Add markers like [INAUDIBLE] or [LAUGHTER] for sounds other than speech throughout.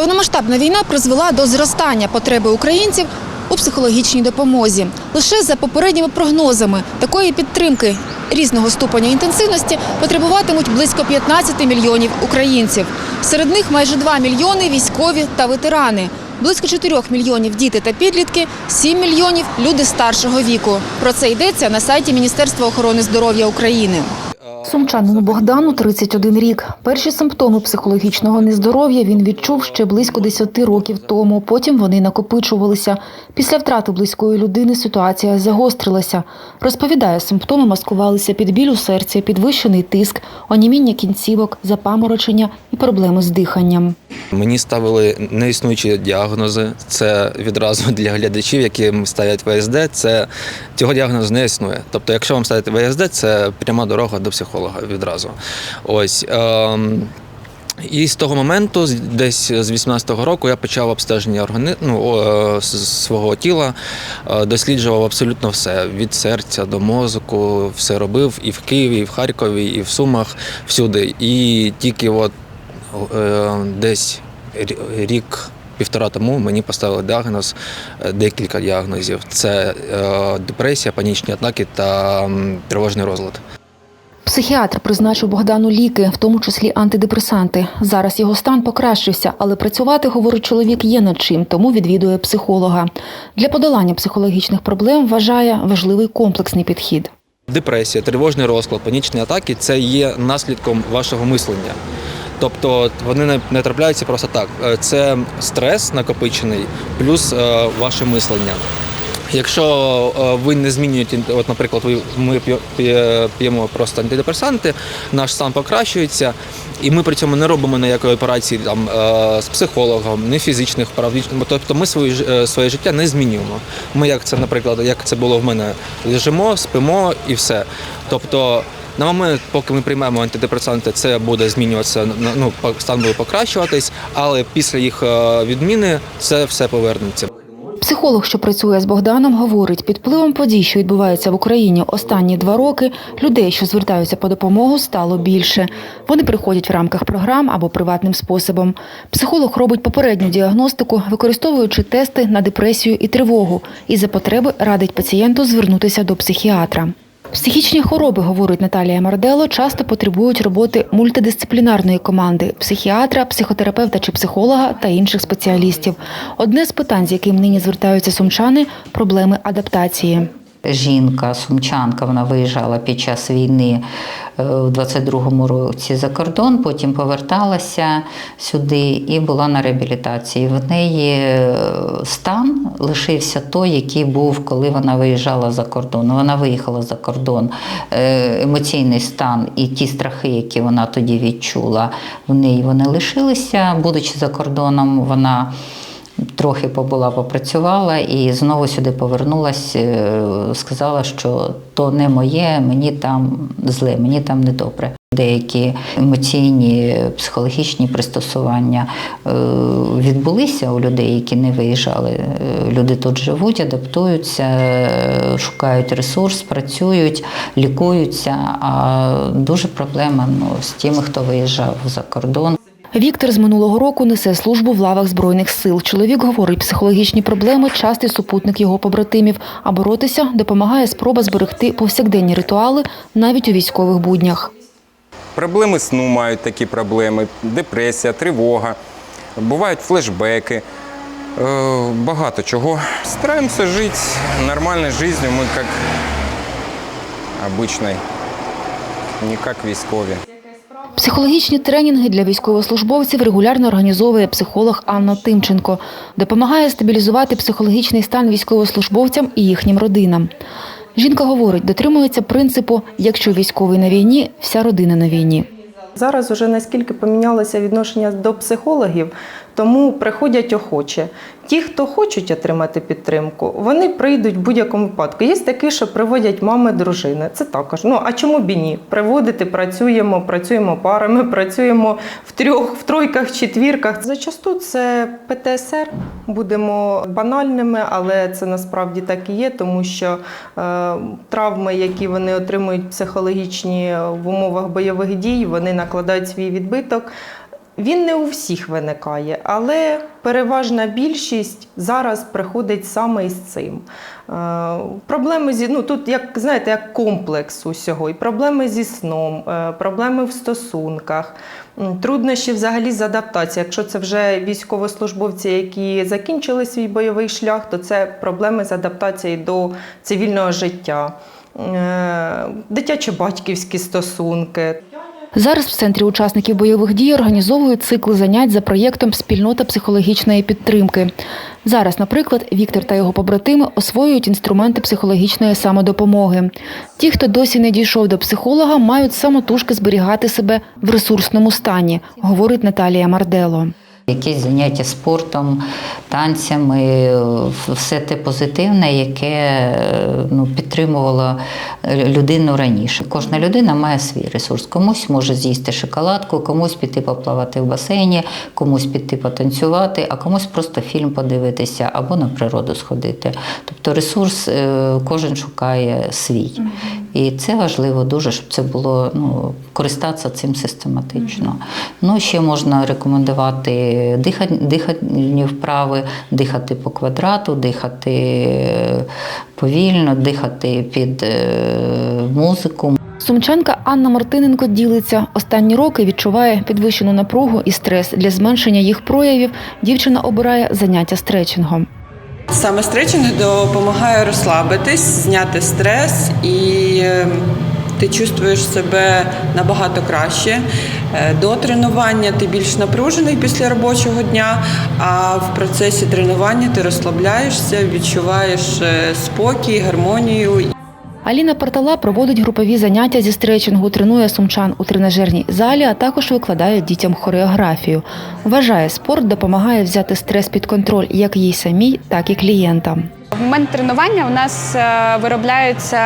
Повномасштабна війна призвела до зростання потреби українців у психологічній допомозі. Лише за попередніми прогнозами такої підтримки різного ступеня інтенсивності потребуватимуть близько 15 мільйонів українців. Серед них майже 2 мільйони військові та ветерани. Близько 4 мільйонів діти та підлітки, 7 мільйонів люди старшого віку. Про це йдеться на сайті Міністерства охорони здоров'я України. Сумчанину Богдану 31 рік. Перші симптоми психологічного нездоров'я він відчув ще близько 10 років тому. Потім вони накопичувалися. Після втрати близької людини ситуація загострилася. Розповідає, симптоми маскувалися під біль у серці, підвищений тиск, оніміння кінцівок, запаморочення і проблеми з диханням. Мені ставили неіснуючі діагнози. Це відразу [LAUGHS] для глядачів, яким ставлять ВСД. Це цього діагнозу не існує. Тобто, якщо вам ставити ВСД, це пряма дорога до психолога відразу. Ось. Ем, і з того моменту, десь з 18-го року, я почав обстеження органи... ну, е, свого тіла, е, досліджував абсолютно все від серця до мозку, все робив і в Києві, і в Харкові, і в Сумах, всюди. І тільки от е, десь рік. Півтора тому мені поставили діагноз, е, декілька діагнозів. Це е, депресія, панічні атаки та тривожний розлад. Психіатр призначив Богдану ліки, в тому числі антидепресанти. Зараз його стан покращився, але працювати, говорить чоловік, є над чим, тому відвідує психолога. Для подолання психологічних проблем вважає важливий комплексний підхід. Депресія, тривожний розклад, панічні атаки це є наслідком вашого мислення. Тобто вони не, трапляються просто так. Е, Це стрес накопичений, плюс е, ваше мислення. Якщо е, ви не змінюєте, от, наприклад, ми п'є- п'є- п'ємо просто антидепресанти, наш стан покращується, і ми при цьому не робимо ніякої операції там, е, з психологом, ні фізичних вправ. ні- Тобто ми своє, е, своє життя не змінюємо. Ми, як це, наприклад, як це було в мене, лежимо, спимо і все. Тобто, на момент, поки ми приймемо антидепресанти, це буде змінюватися, ну, стан буде покращуватись, але після їх відміни це все повернеться. Психолог, що працює з Богданом, говорить, під впливом подій, що відбуваються в Україні останні два роки, людей, що звертаються по допомогу, стало більше. Вони приходять в рамках програм або приватним способом. Психолог робить попередню діагностику, використовуючи тести на депресію і тривогу, і за потреби радить пацієнту звернутися до психіатра. Психічні хвороби, говорить Наталія Мардело, часто потребують роботи мультидисциплінарної команди психіатра, психотерапевта чи психолога та інших спеціалістів. Одне з питань, з яким нині звертаються сумчани проблеми адаптації. Жінка, сумчанка, вона виїжджала під час війни е, у 22-му році за кордон, потім поверталася сюди і була на реабілітації. В неї е, стан лишився той, який був, коли вона виїжджала за кордон. Вона виїхала за кордон. Е, Емоційний стан і ті страхи, які вона тоді відчула, в неї вони лишилися. Будучи за кордоном, вона. Трохи побула, попрацювала і знову сюди повернулась, е, сказала, що то не моє, мені там зле, мені там недобре. Деякі емоційні, психологічні пристосування е, відбулися у людей, які не виїжджали. Е, Люди тут живуть, адаптуються, шукають ресурс, працюють, лікуються. А дуже проблема ну, з тими, хто виїжджав за кордон. Віктор з минулого року несе службу в лавах збройних сил. Чоловік говорить, психологічні проблеми частий супутник його побратимів, а боротися допомагає спроба зберегти повсякденні ритуали навіть у військових буднях. Проблеми сну мають такі проблеми, депресія, тривога, бувають флешбеки, е, багато чого. Стараємося жити нормальной жизнью, ми як обычной, не як військові. Психологічні тренінги для військовослужбовців регулярно організовує психолог Анна Тимченко. Допомагає стабілізувати психологічний стан військовослужбовцям і їхнім родинам. Жінка говорить, дотримується принципу якщо військовий на війні, вся родина на війні. Зараз уже наскільки помінялося відношення до психологів, тому приходять охоче. Ті, хто хочуть отримати підтримку, вони прийдуть в будь-якому випадку. Є такі, що приводять мами, дружини. Це також. Ну а чому б і ні? Приводити, працюємо, працюємо парами, [LAUGHS] працюємо в трьох, в тройках, четвірках. Зачасту це ПТСР. Будемо банальними, але це насправді так і є, тому що е, травми, які вони отримують психологічні в умовах бойових дій, вони накладають свій відбиток. Він не у всіх виникає, але переважна більшість зараз приходить саме із цим. Е, Проблеми зі ну тут, як знаєте, як комплекс усього, і проблеми зі сном, е, проблеми в стосунках, труднощі взагалі з адаптацією. Якщо це вже військовослужбовці, які закінчили свій бойовий шлях, то це проблеми з адаптацією до цивільного життя, Е, дитячо-батьківські стосунки. Зараз в центрі учасників бойових дій організовують цикли занять за проєктом Спільнота психологічної підтримки. Зараз, наприклад, Віктор та його побратими освоюють інструменти психологічної самодопомоги. Ті, хто досі не дійшов до психолога, мають самотужки зберігати себе в ресурсному стані, говорить Наталія Мардело. Якісь заняття спортом, танцями, все те позитивне, яке е, ну, підтримувало людину раніше. Кожна людина має свій ресурс. Комусь може з'їсти шоколадку, комусь піти поплавати в басейні, комусь піти потанцювати, а комусь просто фільм подивитися або на природу сходити. Тобто ресурс е, кожен шукає свій. І це важливо дуже, щоб це було ну, користатися цим систематично. Ну, ще можна рекомендувати дихальні вправи, дихати по квадрату, дихати е, повільно, дихати під е, музику. Сумчанка Анна Мартиненко ділиться. Останні роки відчуває підвищену напругу і стрес. Для зменшення їх проявів дівчина обирає заняття стретчингом. Саме стретчинг допомагає розслабитись, зняти стрес і е, ти чувствуєш себе набагато краще. Е, До тренування ти більш напружений після робочого дня, а в процесі тренування ти розслабляєшся, відчуваєш е, спокій, гармонію. Аліна Партала проводить групові заняття зі стретчингу, тренує сумчан у тренажерній залі, а також викладає дітям хореографію. Вважає, спорт допомагає взяти стрес під контроль як їй самій, так і клієнтам. В момент тренування у нас е, виробляється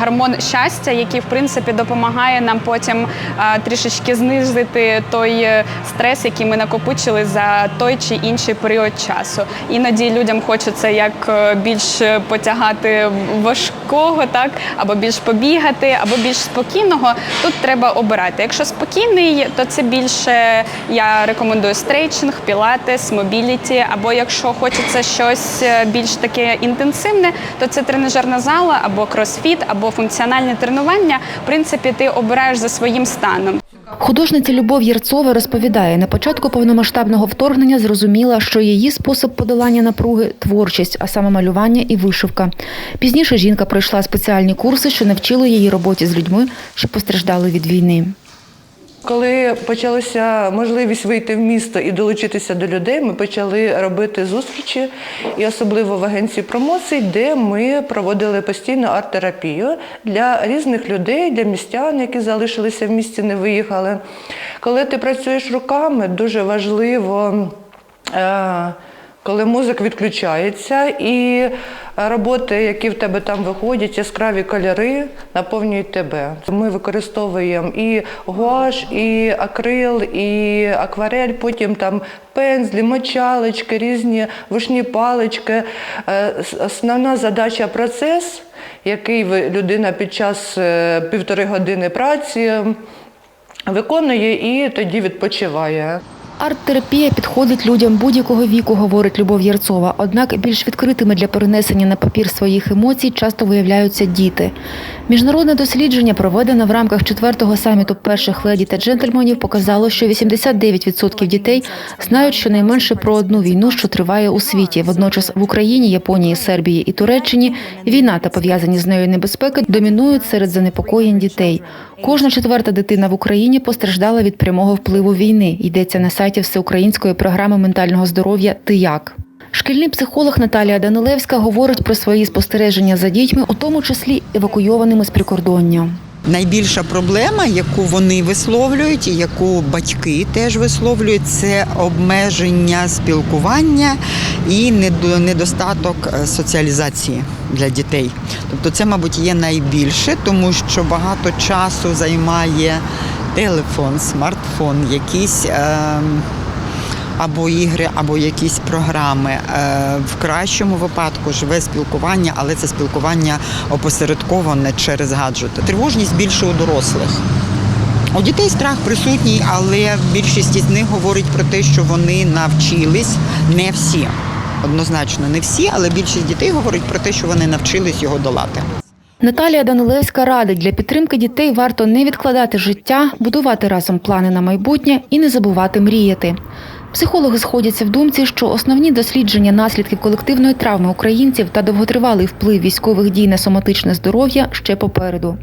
гормон щастя, який в принципі допомагає нам потім е, трішечки знизити той е, стрес, який ми накопичили за той чи інший період часу. Іноді людям хочеться як е, більш потягати важкого, так або більш побігати, або більш спокійного. Тут треба обирати. Якщо спокійний, то це більше я рекомендую стрейчинг, пілатес, мобіліті. Або якщо хочеться щось більш таке інтенсивне, то це тренажерна зала або кросфіт, або функціональне тренування. В принципі, ти обираєш за своїм станом. Художниця Любов Єрцова розповідає, на початку повномасштабного вторгнення зрозуміла, що її спосіб подолання напруги творчість, а саме малювання і вишивка. Пізніше жінка пройшла спеціальні курси, що навчили її роботі з людьми, що постраждали від війни. Коли почалася можливість вийти в місто і долучитися до людей, ми почали робити зустрічі, і особливо в агенції промоцій, де ми проводили постійно арт-терапію для різних людей, для містян, які залишилися в місті, не виїхали. Коли ти працюєш руками, дуже важливо. е, коли мозок відключається і роботи, які в тебе там виходять, яскраві кольори наповнюють тебе. Ми використовуємо і гуаш, і акрил, і акварель, потім там пензлі, мочалочки, різні вушні палички. Е, Основна задача процес, який людина під час е, півтори години праці виконує і тоді відпочиває. Арт-терапія підходить людям будь-якого віку, говорить Любов Єрцова. Однак більш відкритими для перенесення на папір своїх емоцій часто виявляються діти. Міжнародне дослідження, проведене в рамках четвертого саміту перших леді та джентльменів, показало, що 89% дітей знають щонайменше про одну війну, що триває у світі. Водночас в Україні, Японії, Сербії і Туреччині війна та пов'язані з нею небезпеки домінують серед занепокоєнь дітей. Кожна четверта дитина в Україні постраждала від прямого впливу війни. Йдеться на сайті всеукраїнської програми ментального здоров'я Ти як. Шкільний психолог Наталія Данилевська говорить про свої спостереження за дітьми, у тому числі евакуйованими з прикордоння. Найбільша проблема, яку вони висловлюють, і яку батьки теж висловлюють, це обмеження спілкування і недо- недостаток е, соціалізації для дітей. Тобто, це, мабуть, є найбільше, тому що багато часу займає телефон, смартфон, якісь. ем, або ігри, або якісь програми. Е, В кращому випадку живе спілкування, але це спілкування опосередковане через гаджети. Тривожність більше у дорослих. У дітей страх присутній, але більшість із них говорить про те, що вони навчились не всі. Однозначно, не всі, але більшість дітей говорить про те, що вони навчились його долати. Наталія Данилевська радить, для підтримки дітей варто не відкладати життя, будувати разом плани на майбутнє і не забувати мріяти. Психологи сходяться в думці, що основні дослідження наслідків колективної травми українців та довготривалий вплив військових дій на соматичне здоров'я ще попереду.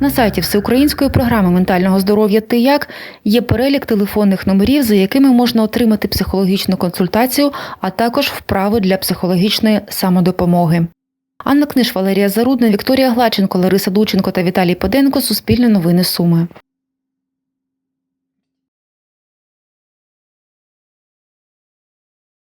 На сайті Всеукраїнської програми ментального здоров'я «Ти як» є перелік телефонних номерів, за якими можна отримати психологічну консультацію, а також вправи для психологічної самодопомоги. Анна Книж, Валерія Зарудна, Вікторія Глаченко, Лариса Дученко та Віталій Поденко. Суспільне новини Суми.